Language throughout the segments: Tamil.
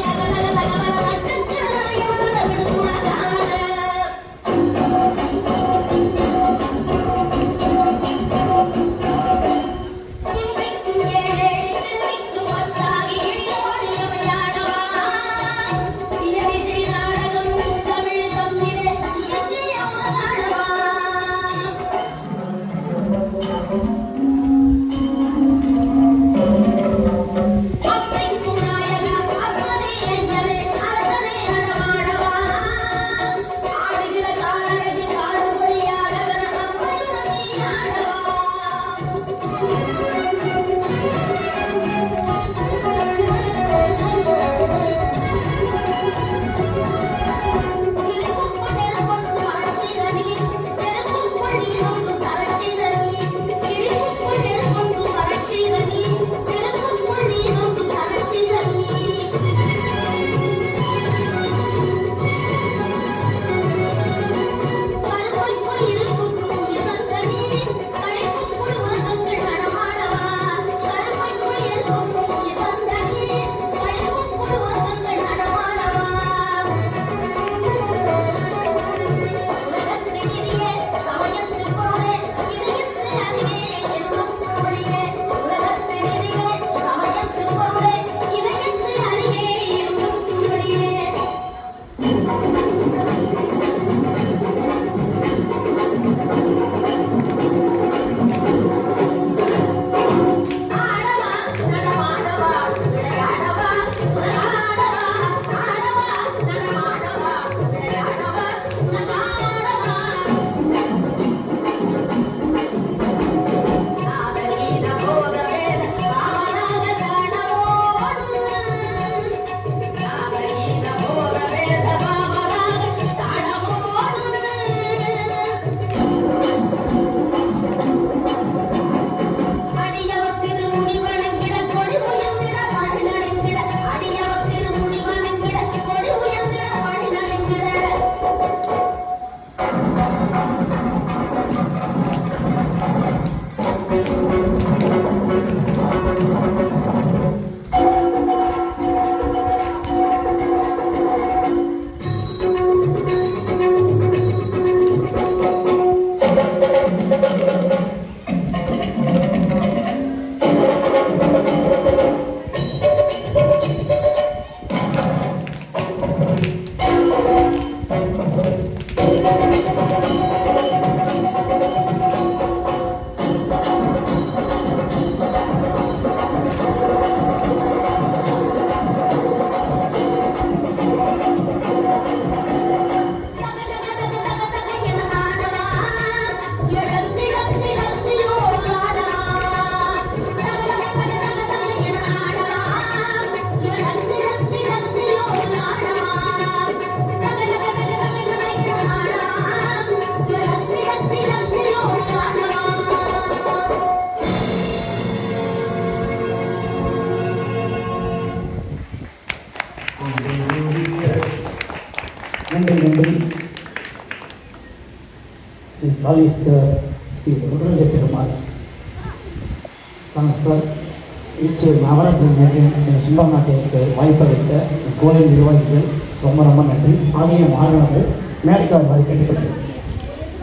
Hola. நன்றி நன்றி ஸ்ரீ காளீஸ்வர ஸ்ரீ ருத்ரஜ பெருமாள் சமஸ்தர் இச்சு நவரத்ன சும்மா நாட்டிற்கு வாய்ப்பளித்த கோயில் நிர்வாகிகள் ரொம்ப ரொம்ப நன்றி ஆகிய மாணவர்கள் மேடைக்கார் வரை கேட்டுக்கொள்கிறேன்.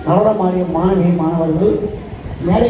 நவர மாறிய மாணவி மாணவர்கள் மேடை